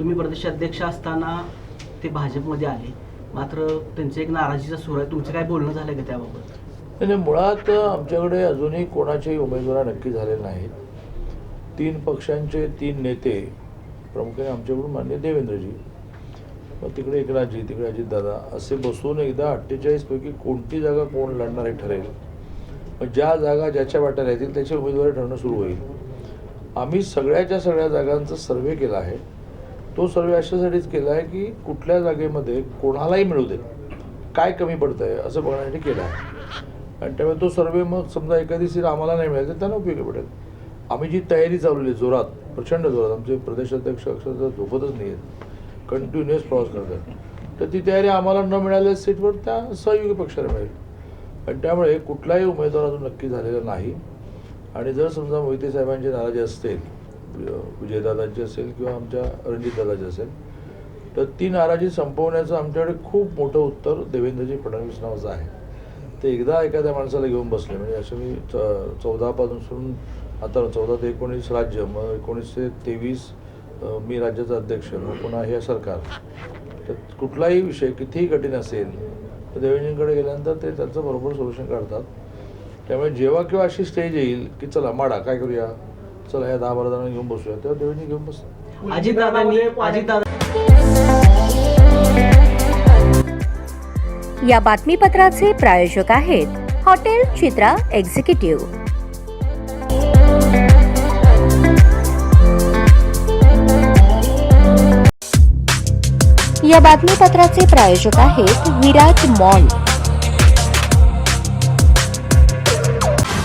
तुम्ही प्रदेशाध्यक्ष असताना ते भाजपमध्ये आले. मात्र त्यांचं एक नाराजीचा सूर आहे. तुमचं काय बोलणं झालं का त्याबाबत? म्हणजे मुळात आमच्याकडे अजूनही कोणाच्याही उमेदवार नक्की झालेले नाहीत. तीन पक्षांचे तीन नेते प्रामुख्याने आमच्याकडून मान्य देवेंद्रजी. मग तिकडे एकनाथजी तिकडे अजितदादा असे बसून एकदा अठ्ठेचाळीसपैकी कोणती जागा कोण लढणार हे ठरेल? मग ज्या जागा ज्याच्या वाट्याला येतील त्याचे उमेदवारी ठरणं सुरू होईल. आम्ही सगळ्याच्या सगळ्या जागांचा सर्वे केला आहे. तो सर्वे अशासाठीच केला आहे की कुठल्या जागेमध्ये कोणालाही मिळू दे. काय कमी पडतं आहे असं बघण्यासाठी केलं आहे आणि त्यामुळे तो सर्वे मग समजा एखादी सीट आम्हाला नाही मिळायचं तर त्यांना उपयोगी पडेल. आम्ही जी तयारी चालवली आहे जोरात प्रचंड जोरात आमचे प्रदेशाध्यक्ष अक्षरशः झोपतच नाही आहेत कंटिन्युअस प्रवास करतात. तर ती तयारी आम्हाला न मिळालेल्या सीटवर त्या सहयोगी पक्षाला मिळेल. आणि त्यामुळे कुठलाही उमेदवार अजून नक्की झालेला नाही. आणि जर समजा मोहिते साहेबांची नाराजी असतील विजयदादाची असेल किंवा आमच्या रणजितदादाची असेल. तर ती नाराजी संपवण्याचं आमच्याकडे खूप मोठं उत्तर देवेंद्रजी फडणवीस नावाचं आहे. ते एकदा एखाद्या माणसाला घेऊन बसले. म्हणजे असं मी च चौदापासून आता चौदा ते एकोणीस राज्य मग एकोणीस ते तेवीस मी राज्याचा अध्यक्ष मग पुन्हा हे सरकार. तर कुठलाही विषय कितीही कठीण असेल तर देवेंद्रजींकडे गेल्यानंतर ते त्यांचं बरोबर सोल्युशन काढतात. त्यामुळे जेव्हा किंवा अशी स्टेज येईल की चला माडा काय करूया? चला या दहा बारा जणांना घेऊन बसूया. तेव्हा देवेंद्रजी घेऊन बसतात अजितदादांनी अजितदादा या बातमीपत्राचे प्रायोजक आहेत हॉटेल चित्रा एक्झिक्युटिव्ह. या बातमीपत्राचे प्रायोजक आहेत विराट मॉल.